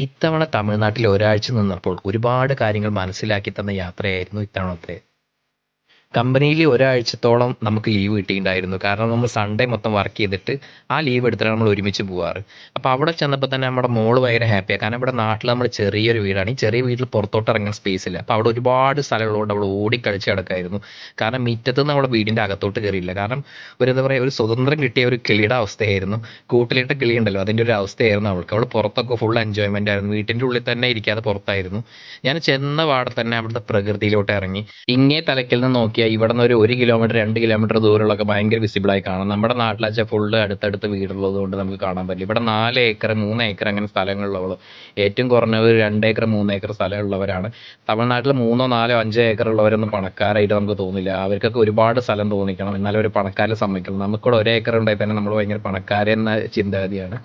ഇത്തവണ തമിഴ്നാട്ടിൽ ഒരാഴ്ച നിന്നപ്പോൾ ഒരുപാട് കാര്യങ്ങൾ മനസ്സിലാക്കി തന്ന യാത്രയായിരുന്നു ഇത്തവണത്തെ കമ്പനിയിൽ ഒരാഴ്ചത്തോളം നമുക്ക് ലീവ് കിട്ടിയിട്ടുണ്ടായിരുന്നു. കാരണം നമ്മൾ സൺഡേ മൊത്തം വർക്ക് ചെയ്തിട്ട് ആ ലീവ് എടുത്തിട്ടാണ് നമ്മൾ ഒരുമിച്ച് പോവാറ്. അപ്പോൾ അവിടെ ചെന്നപ്പോൾ തന്നെ നമ്മുടെ മോൾ ഭയങ്കര ഹാപ്പിയാണ് കാരണം ഇവിടെ നാട്ടിൽ നമ്മൾ ചെറിയൊരു വീടാണ്. ഈ ചെറിയ വീട്ടിൽ പുറത്തോട്ട് ഇറങ്ങാൻ സ്പേസ് ഇല്ല. അപ്പോൾ അവിടെ ഒരുപാട് സ്ഥലങ്ങളുണ്ട്. അവിടെ ഓടിക്കളിച്ച് കിടക്കായിരുന്നു കാരണം മുറ്റത്ത് നമ്മുടെ വീടിന്റെ അകത്തോട്ട് കയറിയില്ല കാരണം ഒരു എന്താ പറയുക ഒരു സ്വതന്ത്രം കിട്ടിയ ഒരു കിളിയുടെ അവസ്ഥയായിരുന്നു. കൂട്ടിലിട്ട കിളി ഉണ്ടല്ലോ. അതിന്റെ ഒരു അവസ്ഥയായിരുന്നു അവൾക്ക്. അവൾ പുറത്തൊക്കെ ഫുൾ എൻജോയ്മെന്റ് ആയിരുന്നു. വീട്ടിന്റെ ഉള്ളിൽ തന്നെ ഇരിക്കാതെ പുറത്തായിരുന്നു. ഞാൻ ചെന്ന പാടെ തന്നെ അവിടുത്തെ പ്രകൃതിയിലോട്ട് ഇറങ്ങി. ഇങ്ങേ തലക്കിൽ നിന്ന് നോക്കിയാൽ ഇവിടെ നിന്ന് ഒരു ഒരു കിലോമീറ്റർ രണ്ട് കിലോമീറ്റർ ദൂരമുള്ളൊക്കെ ഭയങ്കര വിസിബിളായി കാണാം. നമ്മുടെ നാട്ടിലാച്ചാൽ ഫുള്ള് അടുത്തടുത്ത് വീടുള്ളത് കൊണ്ട് നമുക്ക് കാണാൻ പറ്റില്ല. ഇവിടെ നാല് ഏക്കർ മൂന്ന് ഏക്കർ അങ്ങനെ സ്ഥലങ്ങളുള്ളവൾ ഏറ്റവും കുറഞ്ഞത് രണ്ട് ഏക്കർ മൂന്ന് ഏക്കർ സ്ഥലമുള്ളവരാണ്. തമിഴ്നാട്ടിൽ മൂന്നോ നാലോ അഞ്ചോ ഏക്കർ ഉള്ളവരൊന്നും പണക്കാരായിട്ട് നമുക്ക് തോന്നില്ല. അവർക്കൊക്കെ ഒരുപാട് സ്ഥലം തോന്നിക്കണം. എന്നാലും ഒരു പണക്കാരെ സമ്മതിക്കണം. നമുക്കിവിടെ ഒരു ഏക്കർ ഉണ്ടായി തന്നെ നമ്മൾ ഭയങ്കര പണക്കാരെന്ന ചിന്താഗതിയാണ്.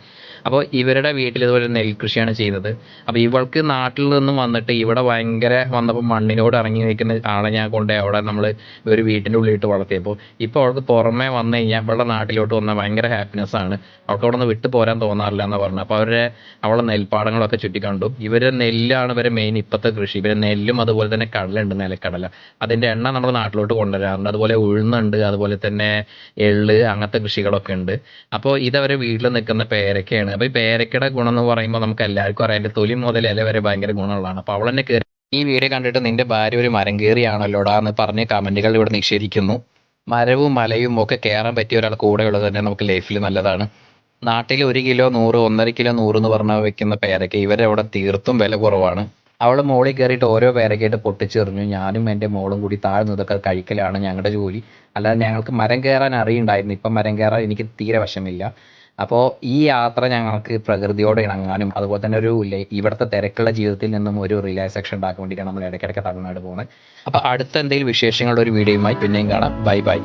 അപ്പോൾ ഇവരുടെ വീട്ടിൽ ഇതുപോലെ നെൽകൃഷിയാണ് ചെയ്തത്. അപ്പോൾ ഇവൾക്ക് നാട്ടിൽ നിന്നും വന്നിട്ട് ഇവിടെ ഭയങ്കര വന്നപ്പോൾ മണ്ണിനോട് ഇറങ്ങി നിൽക്കുന്ന ആളെ ഞാൻ കൊണ്ടുപോയി അവിടെ നമ്മൾ ഒരു വീട്ടിന്റെ ഉള്ളിലിട്ട് വളർത്തിയപ്പോൾ ഇപ്പോൾ അവൾക്ക് പുറമേ വന്നു കഴിഞ്ഞാൽ അവളുടെ നാട്ടിലോട്ട് വന്നാൽ ഭയങ്കര ഹാപ്പിനെസ് ആണ്. അവൾക്ക് അവിടെ നിന്ന് വിട്ടു പോരാൻ തോന്നാറില്ല എന്ന് പറഞ്ഞു അപ്പോൾ അവരെ അവളെ നെൽപ്പാടങ്ങളൊക്കെ ചുറ്റിക്കണ്ടു. ഇവരെ നെല്ലാണ് ഇവരെ മെയിൻ ഇപ്പോഴത്തെ കൃഷി. ഇവരെ നെല്ലും അതുപോലെ തന്നെ കടലുണ്ട് നിലക്കടല. അതിന്റെ എണ്ണ നമ്മൾ നാട്ടിലോട്ട് കൊണ്ടുവരാറുണ്ട്. അതുപോലെ ഉഴുന്നുണ്ട് അതുപോലെ തന്നെ എള്ള് അങ്ങനത്തെ കൃഷികളൊക്കെ ഉണ്ട്. അപ്പോൾ ഇതവരെ വീട്ടിൽ നിൽക്കുന്ന പേരക്കയാണ്. അപ്പോൾ ഈ പേരക്കയുടെ ഗുണം എന്ന് പറയുമ്പോൾ നമുക്ക് എല്ലാവർക്കും അറിയാം. തൊലി മുതൽ ഇല വരെ ഭയങ്കര ഗുണമുള്ളതാണ്. അപ്പോൾ അവൾ തന്നെ ഈ വീഡിയോ കണ്ടിട്ട് നിന്റെ ഭാര്യ ഒരു മരം കയറിയാണല്ലോടാ എന്ന് പറഞ്ഞ് കമന്റുകൾ ഇവിടെ നിഷേധിക്കുന്നു. മരവും മലയും ഒക്കെ കയറാൻ പറ്റിയ ഒരാൾ കൂടെ ഉള്ളത് തന്നെ നമുക്ക് ലൈഫിൽ നല്ലതാണ്. നാട്ടിൽ ഒരു കിലോ നൂറ് ഒന്നര കിലോ നൂറ് എന്ന് പറഞ്ഞ വെക്കുന്ന പേരക്ക ഇവരവിടെ തീർത്തും വില കുറവാണ്. അവൾ മോളിൽ കയറിയിട്ട് ഓരോ പേരക്കായിട്ട് പൊട്ടിച്ചെറിഞ്ഞു. ഞാനും എന്റെ മോളും കൂടി താഴ്ന്നതൊക്കെ കഴിക്കലാണ് ഞങ്ങളുടെ ജോലി. അല്ലാതെ ഞങ്ങൾക്ക് മരം കയറാൻ അറിയുണ്ടായിരുന്നു. ഇപ്പം മരം കയറാൻ എനിക്ക് തീരെ വശമില്ല. അപ്പോൾ ഈ യാത്ര ഞങ്ങൾക്ക് പ്രകൃതിയോട് ഇണങ്ങാനും അതുപോലെ തന്നെ ഒരു ഇവിടുത്തെ തിരക്കുള്ള ജീവിതത്തിൽ നിന്നും ഒരു റിലാക്സേഷൻ ഉണ്ടാക്കാൻ വേണ്ടിയിട്ടാണ് നമ്മൾ ഇടയ്ക്കിടയ്ക്ക് തമിഴ്നാട് പോകുന്നത്. അപ്പോൾ അടുത്ത എന്തെങ്കിലും വിശേഷങ്ങളുടെ ഒരു വീഡിയോയുമായി പിന്നെയും കാണാം. Bye bye.